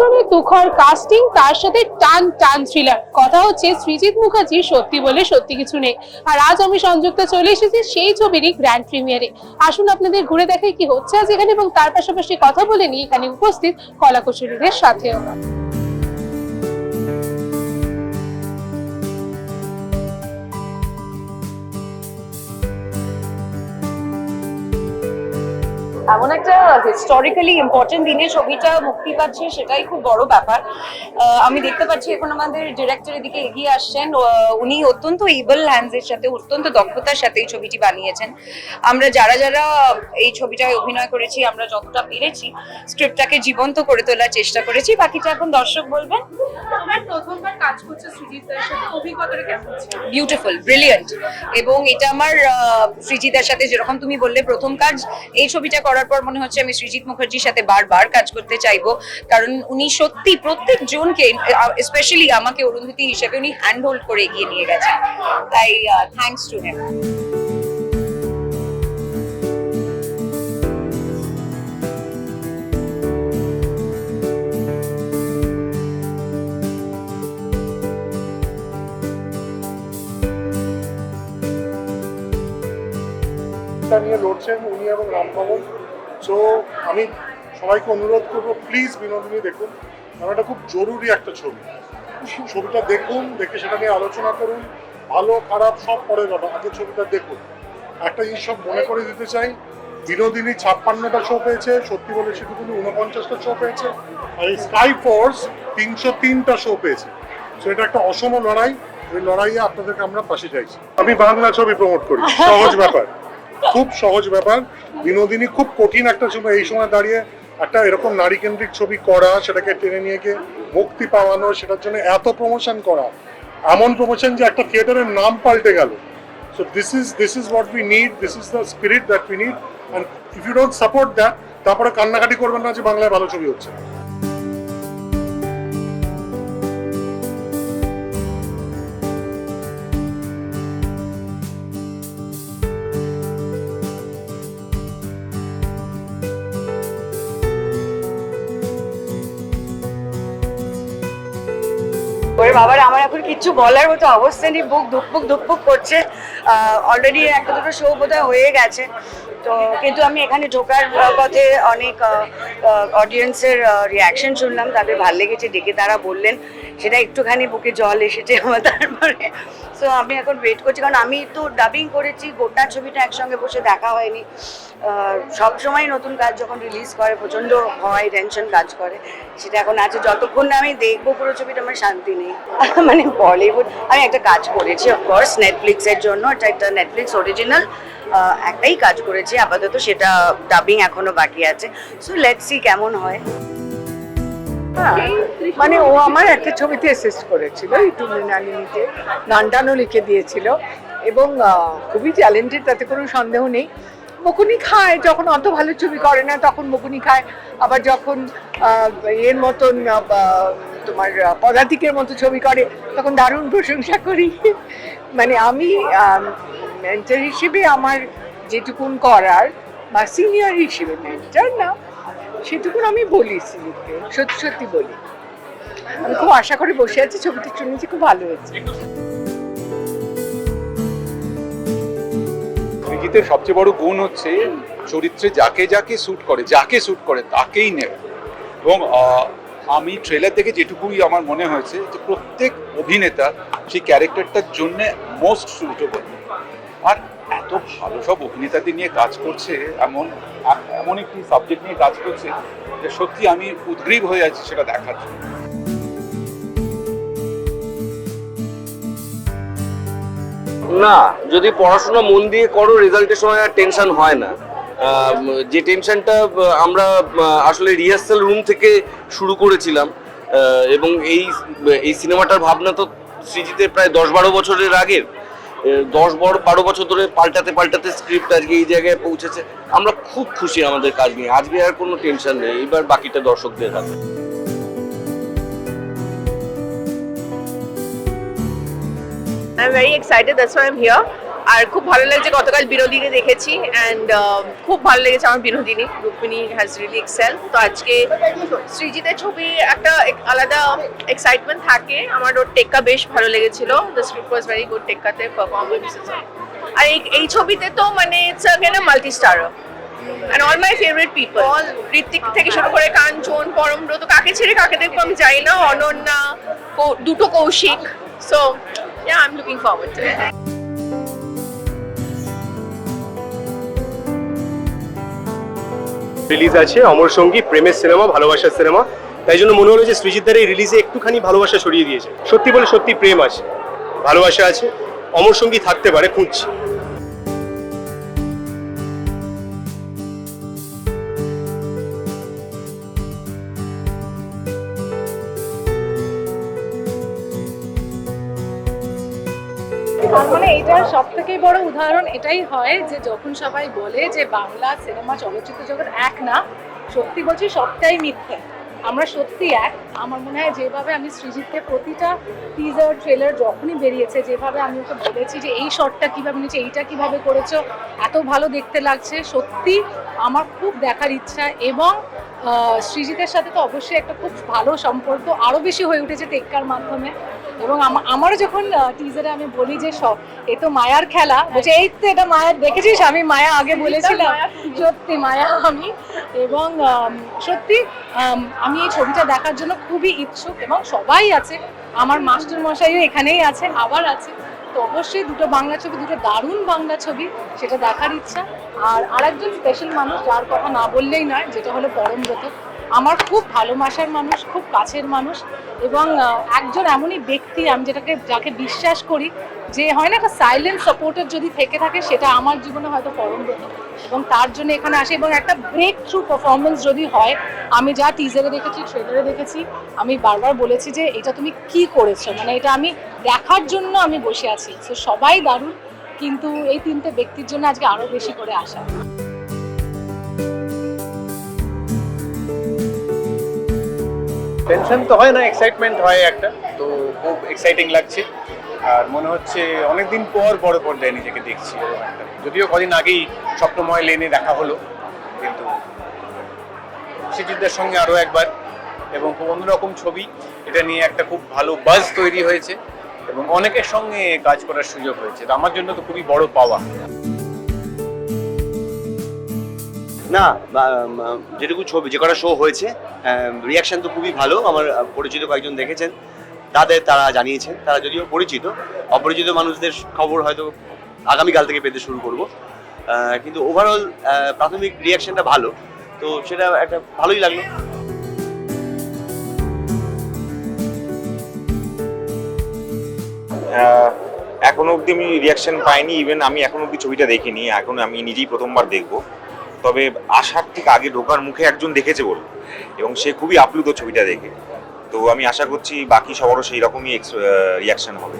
বারো তুখর কাস্টিং তার সাথে টান টান থ্রিলার কথা হচ্ছে সৃজিৎ মুখার্জি সত্যি বলে সত্যি কিছু নেই। আর আজ আমি সংযুক্ত চলে এসেছি সেই ছবিরই গ্র্যান্ড প্রিমিয়ারে আসুন আপনাদের ঘুরে দেখে কি হচ্ছে আজ এখানে এবং তার পাশাপাশি কথা বলে নিই এখানে উপস্থিত কলাকুশলীদের সাথেও। এমন একটা হিস্টোরিক্যালি ইম্পর্টেন্ট দিনে ছবিটা মুক্তি পাচ্ছে সেটাই খুব বড় ব্যাপার। আমি দেখতে পাচ্ছি এখন আমাদের ডিরেক্টর এদিকে এগিয়ে আসছেন। উনি অত্যন্ত ইবল হ্যান্ডস এর সাথে অত্যন্ত দক্ষতার সাথে এই ছবিটি বানিয়েছেন। আমরা যারা যারা এই ছবিটায় অভিনয় করেছি আমরা যতটা পেরেছি স্ক্রিপ্টটাকে জীবন্ত করে তোলার চেষ্টা করেছি। বাকিটা এখন দর্শক বলবেন। প্রথমবার কাজ করছে সৃজিত সাথে অভিজ্ঞতাটা কেমন ছিল বিউটিফুল ব্রিলিয়েন্ট এবং এটা আমার সৃজিতার সাথে যেরকম তুমি বললে প্রথম কাজ এই ছবিটা করার পর মনে হচ্ছে আমি সৃজিত মুখার্জির সাথে বারবার কাজ করতে চাইব। কারণ উনি সত্যি প্রত্যেক জনকে স্পেশালি আমাকে অরুন্ধতী হিসেবে উনি হ্যান্ড হোল্ড করে এগিয়ে নিয়ে গেছেন। তাই থ্যাঙ্কস টু হেম নিয়ে লড়ছেন উনি এবং রামভবন সো আমি সবাইকে অনুরোধ করব প্লিজ বিনোদিনী দেখুন। কারণ এটা খুব জরুরি একটা ছবি। ছবিটা দেখুন, দেখে সেটা নিয়ে আলোচনা করুন। ভালো, খারাপ, সব পরে কথা আগে ছবিটা দেখুন। একটা জিনিস সব মনে করে দিতে চাই, বিনোদিনী ছাপ্পান্নটা শো পেয়েছে, সত্যি বলে সেটুকুনি উনপঞ্চাশটা শো পেয়েছে, আর এই স্কাই ফোর্স তিনশো তিনটা শো পেয়েছে। সো এটা একটা অসম লড়াই ওই লড়াইয়ে আপনাদেরকে আমরা পাশে চাইছি আমি বাংলা ছবি প্রমোট করি, সহজ ব্যাপার। খুব সহজ ব্যাপার। বিনোদিনী খুব কঠিন একটা ছবি এই সময় দাঁড়িয়ে একটা এরকম নারী কেন্দ্রিক ছবি করা, সেটাকে টেনে নিয়ে গিয়ে মুক্তি পাওয়ানো, সেটার জন্য এত প্রমোশন করা, এমন প্রমোশন যে একটা থিয়েটারের নাম পাল্টে গেল। So this is this is what we need this is the spirit that we need and if you don't support that তারপরে কান্নাকাটি করবেন না যে বাংলায় ভালো ছবি হচ্ছে। ওরে বাবার, আমার এখন কিচ্ছু বলার মতো অবস্থা নেই। বুক ধুকপুক ধুকপুক করছে। অলরেডি একটা দুটো শো হয়ে গেছে। তো কিন্তু আমি এখানে ঢোকার পথে অনেক অডিয়েন্সের রিয়াকশন শুনলাম, তাদের ভালো লেগেছে ডেকে তারা বললেন, সেটা একটুখানি বুকে জল এসেছে আমার তারপরে। সো আমি এখন ওয়েট করছি, কারণ আমি তো ডাবিং করেছি, গোটা ছবিটা একসঙ্গে বসে দেখা হয়নি। সব সময় নতুন কাজ যখন রিলিজ করে প্রচণ্ড হয় টেনশন কাজ করে, সেটা এখন আছে। যতক্ষণ না আমি দেখব পুরো ছবিটা, আমার শান্তি নেই। মানে বলিউড, আমি একটা কাজ করেছি অফকোর্স নেটফ্লিক্সের জন্য, এটা একটা নেটফ্লিক্স অরিজিনাল একটাই কাজ করেছি আপাতত সেটা ডাবিং এখনও বাকি আছে। সো লেটস সি কেমন হয়। হ্যাঁ, মানে ও আমার একটা ছবিতে অ্যাসিস্ট করেছিল ইটু মৃণালিনীতে গান টানও লিখে দিয়েছিল। এবং খুবই ট্যালেন্টেড তাতে কোনো সন্দেহ নেই। বকুনি খায় যখন অত ভালো ছবি করে না তখন বকুনি খায়। আবার যখন এর মতন তোমার পদাতিকের মতো ছবি করে তখন দারুণ প্রশংসা করি। মানে আমি মেন্টার হিসেবে আমার যেটুকুন করার বা সিনিয়র হিসেবে মেন্টার না, সেটুকুন আমি বলি সিরিজকে সত্যি সত্যি বলি। আমি খুব আশা করে বসে আছি, ছবিটি শুনেছি খুব ভালো হয়েছে। সৃজিতের সবচেয়ে বড় গুণ হচ্ছে চরিত্রে যাকে যাকে স্যুট করে, যাকে স্যুট করে তাকেই নেবে। এবং আমি ট্রেলার দেখে যেটুকুই আমার মনে হয়েছে যে প্রত্যেক অভিনেতা সেই ক্যারেক্টারটার জন্য মোস্ট সুইটেবল আর এত ভালো সব অভিনেতাদের নিয়ে কাজ করছে, এমন এমন একটি সাবজেক্ট নিয়ে কাজ করছে যে সত্যি আমি উদ্গ্রীব হয়ে আছি সেটা দেখার জন্য। না, যদি পড়াশোনা মন দিয়ে করো, রেজাল্টের সময় আর টেনশন হয় না। যে টেনশনটা আমরা আসলে রিহার্সাল রুম থেকে শুরু করেছিলাম এবং এই এই সিনেমাটার ভাবনা তো সৃজিতের প্রায় দশ বারো বছরের আগের। দশ বড়, বারো বছর ধরে পাল্টাতে পাল্টাতে স্ক্রিপ্ট আজকে এই জায়গায় পৌঁছেছে আমরা খুব খুশি আমাদের কাজ নিয়ে আজকে আর কোনো টেনশন নেই এবার বাকিটা দর্শকদের হাতে I'm very excited. That's why I'm here. আর খুব ভালো লাগছে গতকাল বিনোদিনী দেখেছি অ্যান্ড uh, খুব ভালো লেগেছে আমার Binodini Rukmini has really excel তো আজকে সৃজিতের ছবি একটা আলাদা এক্সাইটমেন্ট থাকে আমার ওর টেক্কা বেশ ভালো লেগেছিল the script was very good টেক্কাতে performance আর এই এই ছবিতে তো মানে it's again multi star and all my favourite people all Ritwik থেকে শুরু করে কাঞ্চন পরমব্রত কাকে ছেড়ে কাকে দেখব আমি জানি না অনন্যা দুটো Kaushik so yeah, I'm looking forward to it. Release আছে। অমর সঙ্গী, প্রেমের সিনেমা ভালোবাসার সিনেমা তাই জন্য মনে হলো যে সৃজিতদার এই রিলিজে একটুখানি ভালোবাসা ছড়িয়ে দিয়েছে। সত্যি বলে সত্যি প্রেম আছে, ভালোবাসা আছে, অমর সঙ্গী থাকতে পারে, খুঁজছি। তার মানে এটার সব থেকে বড় উদাহরণ এটাই হয় যে যখন সবাই বলে যে বাংলা সিনেমা চলচ্চিত্র জগৎ এক না, সত্যি বলছি সবটাই মিথ্যে। আমরা সত্যি এক। আমার মনে হয় যেভাবে আমি সৃজিতকে প্রতিটা টিজার ট্রেলার যখনই বেরিয়েছে, যেভাবে আমি ওকে বলেছি যে এই শটটা কীভাবে নিয়েছে এইটা কীভাবে করেছ, এত ভালো দেখতে লাগছে, সত্যি আমার খুব দেখার ইচ্ছা এবং সৃজিতের সাথে তো অবশ্যই একটা খুব ভালো সম্পর্ক আরও বেশি হয়ে উঠেছে টেক্কার মাধ্যমে। এবং আমারও যখন টিজারে আমি বলি যে সব এ তো মায়ার খেলা বলছে এই তো এটা মায়ার দেখেছিস? আমি মায়া আগে বলেছিলাম। সত্যি মায়া আমি। এবং সত্যি আমি এই ছবিটা দেখার জন্য খুবই ইচ্ছুক এবং সবাই আছে। আমার মাস্টার মশাইও এখানেই আছে আবার আছে। তো অবশ্যই দুটো বাংলা ছবি, দুটো দারুণ বাংলা ছবি, সেটা দেখার ইচ্ছা। আর আরেকজন স্পেশাল মানুষ, যার কথা না বললেই নয়, যেটা হলো পরমব্রত আমার খুব ভালোবাসার মানুষ, খুব কাছের মানুষ এবং একজন এমনই ব্যক্তি, আমি যেটাকে, যাকে বিশ্বাস করি যে হয় না সাইলেন্ট সাপোর্টার যদি থেকে থাকে, সেটা আমার জীবনে হয়তো পরমব্রত এবং তার জন্য এখানে আসে, এবং একটা ব্রেক থ্রু পারফরমেন্স যদি হয়, আমি যা টিজারে দেখেছি ট্রেলারে দেখেছি, আমি বারবার বলেছি যে, এটা তুমি কি করেছ? মানে এটা আমি দেখার জন্য আমি বসে আছি। তো সবাই দারুণ, কিন্তু এই তিনটে ব্যক্তির জন্য আজকে আরও বেশি করে আসা টেনশন তো হয় না এক্সাইটমেন্ট হয় একটা, তো খুব এক্সাইটিং লাগছে। আর মনে হচ্ছে অনেকদিন পর বড় পর্দায় নিজেকে দেখছি। যদিও কদিন আগেই স্বপ্নময় লেনে দেখা হলো, কিন্তু সৃজিতদের সঙ্গে আরও একবার। এবং খুব অন্যরকম ছবি, এটা নিয়ে একটা খুব ভালো বাজ তৈরি হয়েছে এবং অনেকের সঙ্গে কাজ করার সুযোগ হয়েছে। আমার জন্য তো খুবই বড় পাওয়া। না যেটুকু ছবি, যে কটা শো হয়েছে রিয়াকশন তো খুবই ভালো। আমার পরিচিত কয়েকজন দেখেছেন। তাদের তারা জানিয়েছেন, তারা যদিও পরিচিত, অপরিচিত মানুষদের খবর হয়তো আগামীকাল থেকে পেতে শুরু করব। কিন্তু ওভারঅল প্রাথমিক রিয়াকশনটা ভালো। তো সেটা একটা ভালোই লাগল। এখনও অবধি আমি রিয়াকশন পাইনি ইভেন আমি এখনও অবধি ছবিটা দেখিনি, এখন আমি নিজেই প্রথমবার দেখব। তবে আসার ঠিক আগে ঢোকার মুখে একজন দেখেছে বলব এবং সে খুবই আপ্লুত ছবিটা দেখে। তো আমি আশা করছি বাকি সবারও সেই রকমই রিয়াকশন হবে।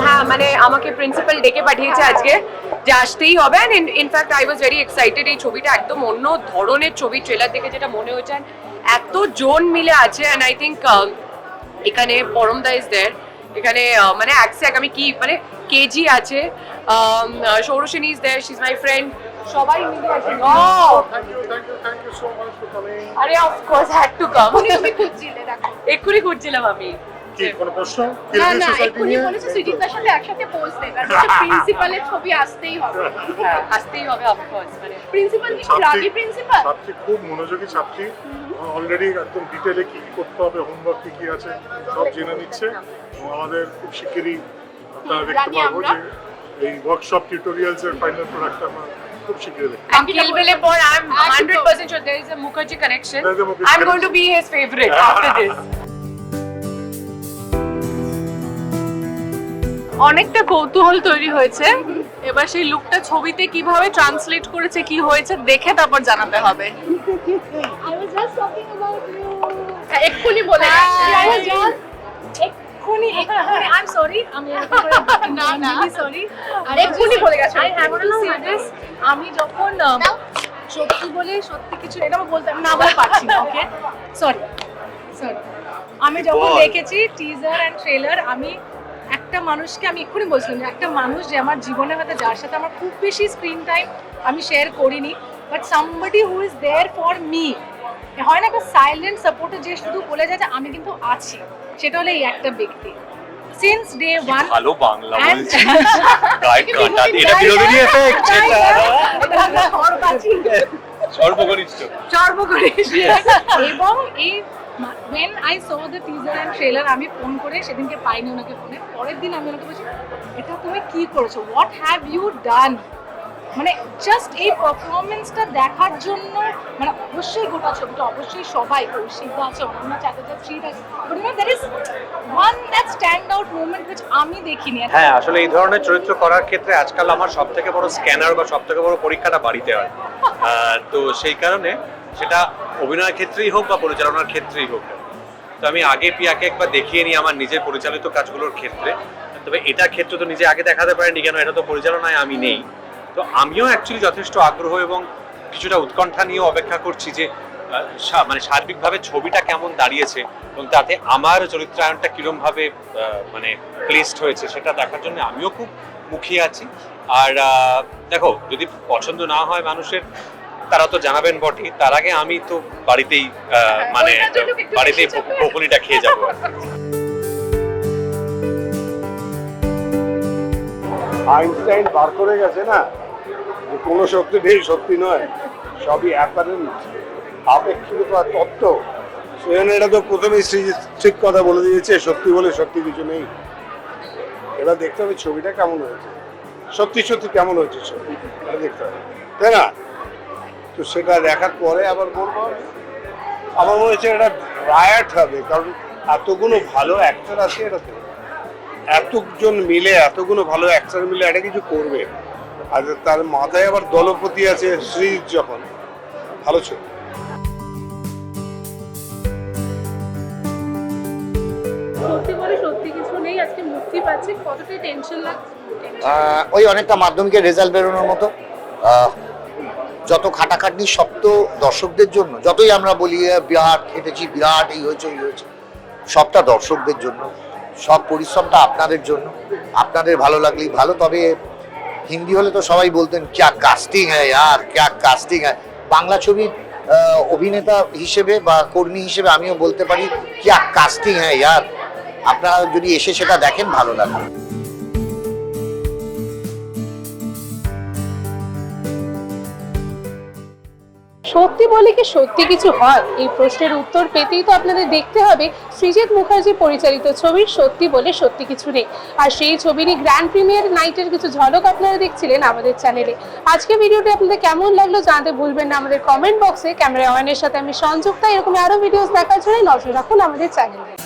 হ্যাঁ মানে আমাকে প্রিন্সিপাল ডেকে পাঠিয়েছে আজকে যে আসতেই হবে। In fact I was very excited এই ছবিটা একদম অন্য ধরনের ছবি ট্রেলার দেখে যেটা মনে and এত জোন মিলে আছে অ্যান্ড আই থিঙ্ক এখানে পরমদা ইজ দেয়ার এখানে আহ, মানে একস্যাক আমি কি মানে কেজি আছে Sauraseni is there she is my friend সবাই মিলে আছে। আরে অফকোর্স হ্যাড টু কাম এক্ষুনি ঘুরছিলাম আমি। কি কোনো প্রশ্ন? না না এক্ষুনি বলেছে সুজিতার সাথে একসাথে পোস্ট দেবে আর প্রিন্সিপালের ছবি আসতেই হবে। হ্যাঁ, আসতেই হবে অফকোর্স মানে প্রিন্সিপাল কি? রাগী প্রিন্সিপাল ছাত্রী খুব মনোযোগী ছাত্রী। অলরেডি একদম ডিটেলে কি কি করতে হবে হোমওয়ার্ক কি কি আছে সব জেনে নিচ্ছে। এবং আমাদের খুব শিগগিরই আপনারা দেখতে আমরা। যে এই ওয়ার্কশপ টিউটোরিয়ালস এর ফাইনাল প্রোডাক্ট আমরা খুব শিগগিরই দেখতে And Kilbele Por, I'm 100% sure there is a Mukherjee connection. There's a Mukherjee I'm going to be his favorite after this. অনেকটা কৌতূহল তৈরি হয়েছে। এবার সেই লুকটা ছবিতে কীভাবে ট্রান্সলেট করেছে কি হয়েছে দেখে তারপর জানাতে হবে। You. এক্ষুনি বলে এক্ষুনি এক্ষুনি এক্ষুনি আই এম সরি আমি না না। সরি আর এক্ষুনি বলে গেছো। I have to say this আমি যখন সত্যি বলে সত্যি কিছু এটা আমি না বলে পারছি না ওকে সরি সরি আমি যখন দেখেছি টিজার অ্যান্ড ট্রেলার আমি একটা মানুষকে আমি এক্ষুনি বলছিলাম যে একটা মানুষ যে আমার জীবনে হয়তো যার সাথে আমার খুব বেশি স্ক্রিন টাইম আমি শেয়ার করিনি but somebody who is there for me হয় না একটা সাইলেন্ট সাপোর্টে যে শুধু বলে যায় যে আমি কিন্তু আছি সেটা হলো এই একটা ব্যক্তি সিন্স ডে ওয়ান ভালো বাংলা গায়ে কাঁটা এটা বিনোদিনী এফেক্ট সর্বকনিষ্ঠ সর্বকনিষ্ঠ এবং এই when I saw the teaser and trailer আমি ফোন করে সেদিনকে পাইনি ওনাকে ফোনে পরের দিন আমি ওনাকে বলছি এটা তুমি কি করেছ? হোয়াট হ্যাভ ইউ ডান মানে জাস্ট এই পারফরমেন্সটা দেখার জন্য মানে অবশ্যই গোটা ছবিটা অবশ্যই সবাই কৌশিকদা আছে অনন্যা চ্যাটার্জি আছে। But you know there is one that stand out movement which আমি দেখিনি। হ্যাঁ আসলে এই ধরনের চরিত্র করার ক্ষেত্রে আজকাল আমার সব থেকে বড় স্ক্যানার বা সব থেকে বড় পরীক্ষাটা বাড়িতে হয়। তো সেই কারণে সেটা অভিনয়ের ক্ষেত্রেই হোক বা পরিচালনার ক্ষেত্রেই হোক। তো আমি আগে পিয়াকে একবার দেখিয়ে নিই আমার নিজের পরিচালিত কাজগুলোর ক্ষেত্রে। তবে এটার ক্ষেত্রে তো নিজে আগে দেখাতে পারেনি কেন, এটা তো পরিচালনায় আমি নেই। তো আমিও অ্যাকচুয়ালি যথেষ্ট আগ্রহ এবং কিছুটা উৎকণ্ঠা নিয়েও অপেক্ষা করছি যে মানে সার্বিকভাবে ছবিটা কেমন দাঁড়িয়েছে এবং তাতে আমার চরিত্রায়নটা কিরমভাবে মানে প্লেসড হয়েছে সেটা দেখার জন্য আমিও খুব মুখিয়ে আছি। আর দেখো, যদি পছন্দ না হয় মানুষের তারা তো জানাবেন বটে তার আগে আমি তো বাড়িতেই মানে বাড়িতেই। বকুনিটা খেয়ে যাব। আইনস্টাইন বার করে গেছে না যে কোনো শক্তি নেই সত্যি নয় সবই অ্যাপারেন্ট আপেক্ষিকতা তত্ত্ব। সেখানে এটা তো প্রথমেই ঠিক কথা বলে দিয়েছে সত্যি বলে সত্যি কিছু নেই। এবার দেখতে হবে ছবিটা কেমন হয়েছে। সত্যি সত্যি কেমন হয়েছে ছবি? এটা দেখতে হবে। তাই না? তো সেটা দেখার পরে আবার বলব। আমি। আমার মনে হচ্ছে এটা রায়াট হবে কারণ এতগুলো ভালো অ্যাক্টর আছে এটাতে। এতজন মিলে এতগুলো ভালো অ্যাক্টর মিলে একটা কিছু করবে। আর তার মাথায় আবার দলপতি আছে শ্রীজিৎ যখন। ভালো ছবি। সত্যি বলে সত্যি কিছু নেই আজকে মুক্তি পাচ্ছে। কতটা টেনশন লাগছে। ওই অনেকটা মাধ্যমিকের রেজাল্ট বেরোনোর মতো। যত খাটাখাটনি সব তো দর্শকদের জন্য, যতই আমরা বলি বিরাট খেটেছি, বিরাট এই হয়েছে এই হয়েছে, সবটা দর্শকদের জন্য, সব পরিশ্রমটা আপনাদের জন্য। আপনাদের ভালো লাগলেই ভালো, তবে হিন্দি হলে তো সবাই বলতেন, ক্যা কাস্টিং হ্যাঁ আর ক্যা কাস্টিং হ্যাঁ বাংলা ছবির অভিনেতা হিসেবে বা কর্মী হিসেবে আমিও বলতে পারি, ক্যা কাস্টিং হ্যাঁ ইয়ার? আপনারা যদি এসে সেটা দেখেন, ভালো লাগবে। সত্যি বলে কি সত্যি কিছু হয়? এই প্রশ্নের উত্তর পেতেই তো আপনাদের দেখতে হবে সৃজিত মুখার্জি পরিচালিত ছবির সত্যি বলে সত্যি কিছু নেই। আর সেই ছবিরই গ্র্যান্ড প্রিমিয়ার নাইটের কিছু ঝলক আপনারা দেখছিলেন আমাদের চ্যানেলে আজকে ভিডিওটি আপনাদের কেমন লাগল জানাতে ভুলবেন না আমাদের কমেন্ট বক্সে ক্যামেরা ওয়ানের সাথে আমি সংযুক্তা। এরকম আরও ভিডিওস দেখার জন্য নজর রাখুন আমাদের চ্যানেলে